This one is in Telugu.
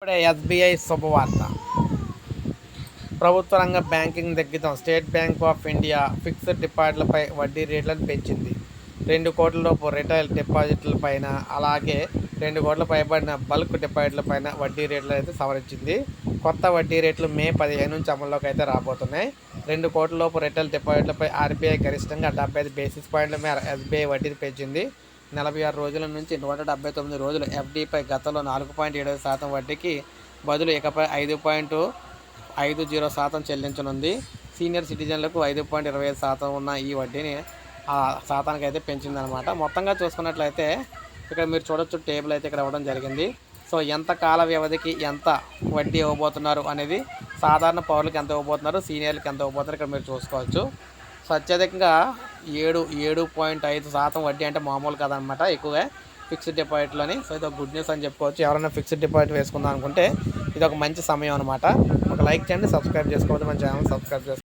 ఇప్పుడే ఎస్బీఐ శుభవార్త. ప్రభుత్వ రంగ banking దగ్గితం State Bank of India fixed డిపాజిట్లపై వడ్డీ రేట్లను పెంచింది. రెండు కోట్ల లోపు రిటైల్ డిపాజిట్లపైన అలాగే రెండు కోట్ల పైబడిన బల్క్ డిపాజిట్లపైన వడ్డీ రేట్లు అయితే సవరించింది. కొత్త వడ్డీ రేట్లు మే పదిహేను నుంచి అమల్లోకి అయితే రాబోతున్నాయి. రెండు కోట్ల లోపు రిటైల్ డిపాజిట్లపై ఆర్బీఐ గరిష్టంగా డెబ్బై ఐదు బేసిస్ పాయింట్ల మేర ఎస్బీఐ వడ్డీని పెంచింది. నలభై ఆరు రోజుల నుంచి నూట డెబ్బై తొమ్మిది రోజులు ఎఫ్డీపై గతంలో నాలుగు పాయింట్ ఏడు శాతం వడ్డీకి బదులు ఇకపై ఐదు పాయింట్ ఐదు జీరో శాతం చెల్లించనుంది. సీనియర్ సిటిజన్లకు ఐదు పాయింట్ ఇరవై ఐదు శాతం ఉన్న ఈ వడ్డీని ఆ శాతానికి అయితే పెంచిందనమాట. మొత్తంగా చూసుకున్నట్లయితే ఇక్కడ మీరు చూడొచ్చు టేబుల్ అయితే ఇక్కడ ఇవ్వడం జరిగింది. సో ఎంత కాల వ్యవధికి ఎంత వడ్డీ ఇవ్వబోతున్నారు అనేది సాధారణ పౌరులకు ఎంత ఇవ్వబోతున్నారు సీనియర్లకు ఎంత ఇవ్వబోతున్నారు ఇక్కడ మీరు చూసుకోవచ్చు. సో అత్యధికంగా ఏడు ఏడు పాయింట్ ఐదు శాతం వడ్డీ అంటే మామూలు కదనమాట ఎక్కువగా ఫిక్స్డ్ డిపాజిట్లని సో ఇది ఒక గుడ్ న్యూస్ అని చెప్పుకోవచ్చు. ఎవరైనా ఫిక్స్డ్ డిపాజిట్ వేసుకుందాం అనుకుంటే ఇది ఒక మంచి సమయం అనమాట ఒక లైక్ చేయండి సబ్స్క్రైబ్ చేసుకోవద్దు మన ఛానల్ సబ్స్క్రైబ్ చేసుకోండి